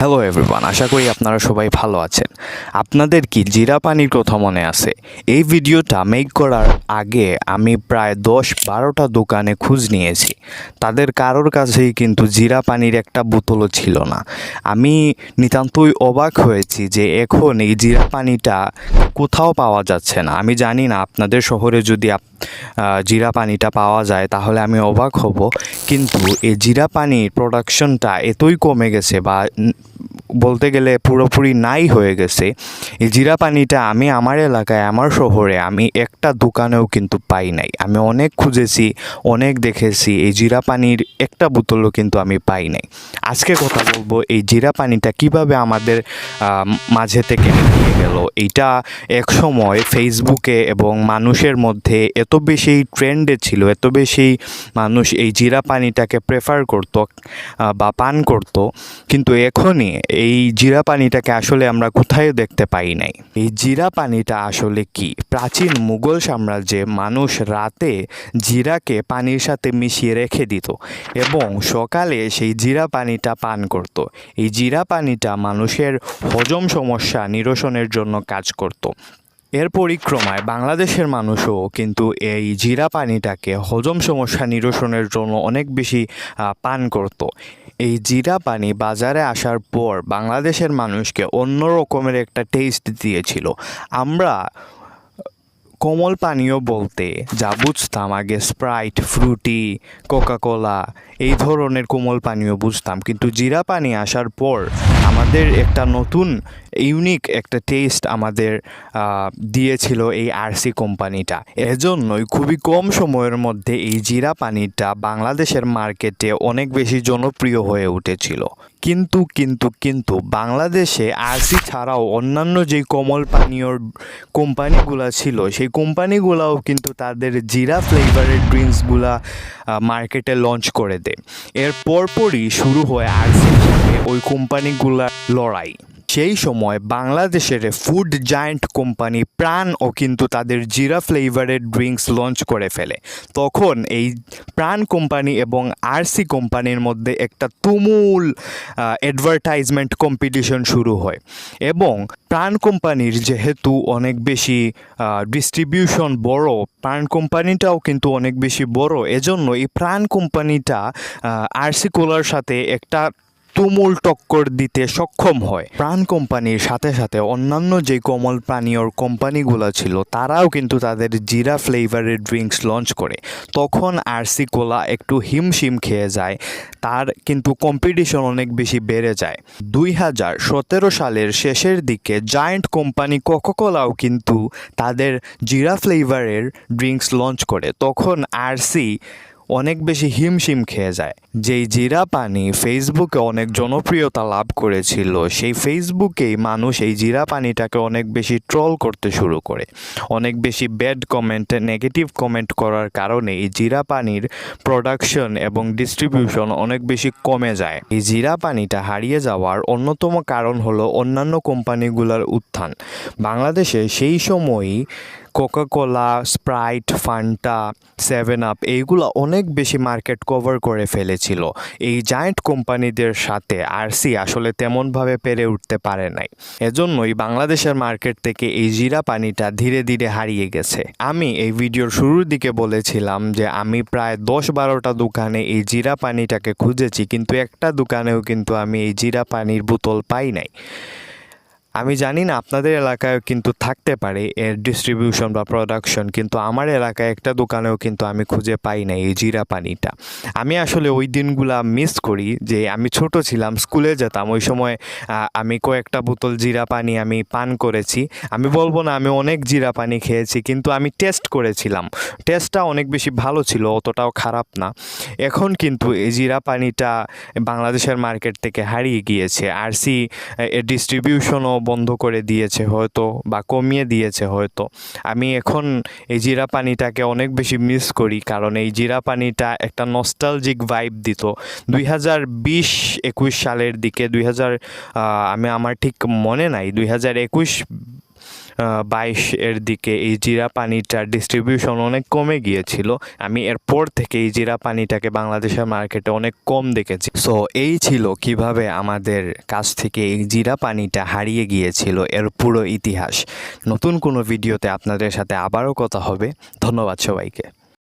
Hello everyone আশা করি আপনারা সবাই ভালো আছেন। আপনাদের কি জিরা পানির কথা মনে আছে? এই ভিডিওটা মেক করার আগে আমি প্রায় দশ বারোটা দোকানে খোঁজ নিয়েছি। তাদের কারোর কাছেই কিন্তু জিরা পানির একটা বোতলও ছিল না। আমি নিতান্তই অবাক হয়েছি যে এখন এই জিরা পানিটা কোথাও পাওয়া যাচ্ছে না। আমি জানি না, আপনাদের শহরে যদি জিরা পানিটা পাওয়া যায়, তাহলে আমি অবাক হব। কিন্তু এই জিরা পানির প্রোডাকশনটা এতই কমে গেছে বা বলতে গেলে পুরোপুরি নাই হয়ে গেছে। এই জিরা পানিটা আমি আমার এলাকায়, আমার শহরে আমি একটা দোকানেও কিন্তু পাই নাই। আমি অনেক খুঁজেছি, অনেক দেখেছি, এই জিরা পানির একটা বোতলও কিন্তু আমি পাই নাই। আজকে কথা বলব এই জিরা পানিটা কীভাবে আমাদের মাঝে থেকে নিয়ে গেল। এইটা এক সময় ফেসবুকে এবং মানুষের মধ্যে এত বেশি ট্রেন্ডে ছিল, এত বেশি মানুষ এই জিরা পানিটাকে প্রেফার করত বা পান করত। কিন্তু এখনই এই জিরা পানিটাকে আসলে আমরা কোথায় দেখতে পাই নাই? এই জিরা পানিটা আসলে কি? প্রাচীন মুঘল সাম্রাজ্যে মানুষ রাতে জিরাকে পানির সাথে মিশিয়ে রেখে দিত এবং সকালে সেই জিরা পানিটা পান করত। এই জিরা পানিটা মানুষের হজম সমস্যা নিরসনের জন্য কাজ করত। এর পরিক্রমায় বাংলাদেশের মানুষও কিন্তু এই জিরা পানিটাকে হজম সমস্যা নিরসনের জন্য অনেক বেশি পান করত। এই জিরা পানি বাজারে আসার পর বাংলাদেশের মানুষকে অন্য রকমের একটা টেস্ট দিয়েছিল। আমরা কোমল পানীয় বলতে যা বুঝতাম, আগে স্প্রাইট ফ্রুটি কোকাকোলা এই ধরনের কোমল পানীয় বুঝতাম। কিন্তু জিরা পানি আসার পর আমাদের একটা নতুন ইউনিক একটা টেস্ট আমাদের দিয়েছিল এই আরসি কোম্পানিটা। এজন্যই খুবই কম সময়ের মধ্যে এই জিরা পানিটা বাংলাদেশের মার্কেটে অনেক বেশি জনপ্রিয় হয়ে উঠেছিল। কিন্তু কিন্তু কিন্তু বাংলাদেশে আরসি ছাড়াও অন্যান্য যে কমল পানীয়র কোম্পানিগুলো ছিল, সেই কোম্পানিগুলোও কিন্তু তাদের জিরা ফ্লেভারের ড্রিঙ্কসগুলা মার্কেটে লঞ্চ করে দেয়। এর পরপরই শুরু হয় আরসির সাথে ওই কোম্পানিগুলার লড়াই। সেই সময় বাংলাদেশের ফুড জায়ান্ট কোম্পানি প্রাণও কিন্তু তাদের জিরা ফ্লেভারের ড্রিঙ্কস লঞ্চ করে ফেলে। তখন এই প্রাণ কোম্পানি এবং আরসি কোম্পানির মধ্যে একটা তুমুল অ্যাডভার্টাইজমেন্ট কম্পিটিশন শুরু হয় এবং প্রাণ কোম্পানির যেহেতু অনেক বেশি ডিস্ট্রিবিউশন বড়, প্রাণ কোম্পানিটাও কিন্তু অনেক বেশি বড়, এজন্য এই প্রাণ কোম্পানিটা আরসি কোলার সাথে একটা তুমুল টক্কর দিতে সক্ষম হয়। প্রাণ কোম্পানির সাথে সাথে অন্যান্য যে কমল পানীয়র কোম্পানিগুলো ছিল, তারাও কিন্তু তাদের জিরা ফ্লেভারের ড্রিঙ্কস লঞ্চ করে। তখন আরসি কোলা একটু হিমশিম খেয়ে যায়, তার কিন্তু কম্পিটিশন অনেক বেশি বেড়ে যায়। দুই হাজার সতেরো সালের শেষের দিকে জায়ান্ট কোম্পানি কোকোকোলাও কিন্তু তাদের জিরা ফ্লেভারের ড্রিঙ্কস লঞ্চ করে। তখন আরসি অনেক বেশি হিমশিম খেয়ে যায়। যেই জিরা পানি ফেসবুকে অনেক জনপ্রিয়তা লাভ করেছিল, সেই ফেসবুকেই মানুষ এই জিরা পানিটাকে অনেক বেশি ট্রল করতে শুরু করে। অনেক বেশি ব্যাড কমেন্ট নেগেটিভ কমেন্ট করার কারণে এই জিরা পানির প্রোডাকশন এবং ডিস্ট্রিবিউশন অনেক বেশি কমে যায়। এই জিরা পানিটা হারিয়ে যাওয়ার অন্যতম কারণ হলো অন্যান্য কোম্পানিগুলোর উত্থান। বাংলাদেশে সেই সময়ই Coca Cola Sprite Fanta Seven Up এইগুলো অনেক বেশি মার্কেট কভার করে ফেলেছিল। এই জায়ান্ট কোম্পানিদের সাথে আরসি আসলে তেমনভাবে পেরে উঠতে পারে নাই। এজন্যই বাংলাদেশের মার্কেট থেকে এই জিরা পানিটা ধীরে ধীরে হারিয়ে গেছে। আমি এই ভিডিওর শুরুর দিকে বলেছিলাম যে আমি প্রায় দশ বারোটা দোকানে এই জিরা পানিটাকে খুঁজেছি, কিন্তু একটা দোকানেও কিন্তু আমি এই জিরা পানির বোতল পাই নাই। আমি জানি না আপনাদের এলাকায় কিন্তু থাকতে পারে এর ডিস্ট্রিবিউশন বা প্রোডাকশন কিন্তু আমার এলাকায় একটা দোকানেও কিন্তু আমি খুঁজে পাই না এই জিরা পানিটা। আমি আসলে ওই দিনগুলা মিস করি যে আমি ছোট ছিলাম স্কুলে যেতাম, ওই সময় আমি কয়েকটা বোতল জিরা পানি আমি পান করেছি। আমি বলব না আমি অনেক জিরা পানি খেয়েছি, কিন্তু আমি টেস্ট করেছিলাম। টেস্টটা অনেক বেশি ভালো ছিল, অতটাও খারাপ না। এখন কিন্তু এই জিরা পানিটা বাংলাদেশের মার্কেট থেকে হারিয়ে গিয়েছে। আরসি এর ডিস্ট্রিবিউশনও বন্ধ করে দিয়েছে হয়তো বা কমিয়ে দিয়েছে হয়তো। আমি এখন এই জিরা পানিটাকে অনেক বেশি মিস করি কারণ এই জিরা পানিটা একটা নস্টালজিক ভাইব দিত। দুই হাজার বিশ একুশ সালের দিকে, দুই হাজার আমি, আমার ঠিক মনে নাই, দুই হাজার একুশ বাইশ এর দিকে এই জিরা পানিটার ডিস্ট্রিবিউশন অনেক কমে গিয়েছিল। আমি এরপর থেকে এই জিরা পানিটাকে বাংলাদেশের মার্কেটে অনেক কম দেখেছি। সো এই ছিল কীভাবে আমাদের কাছ থেকে এই জিরা পানিটা হারিয়ে গিয়েছিল এর পুরো ইতিহাস। নতুন কোনো ভিডিওতে আপনাদের সাথে আবারও কথা হবে। ধন্যবাদ সবাইকে।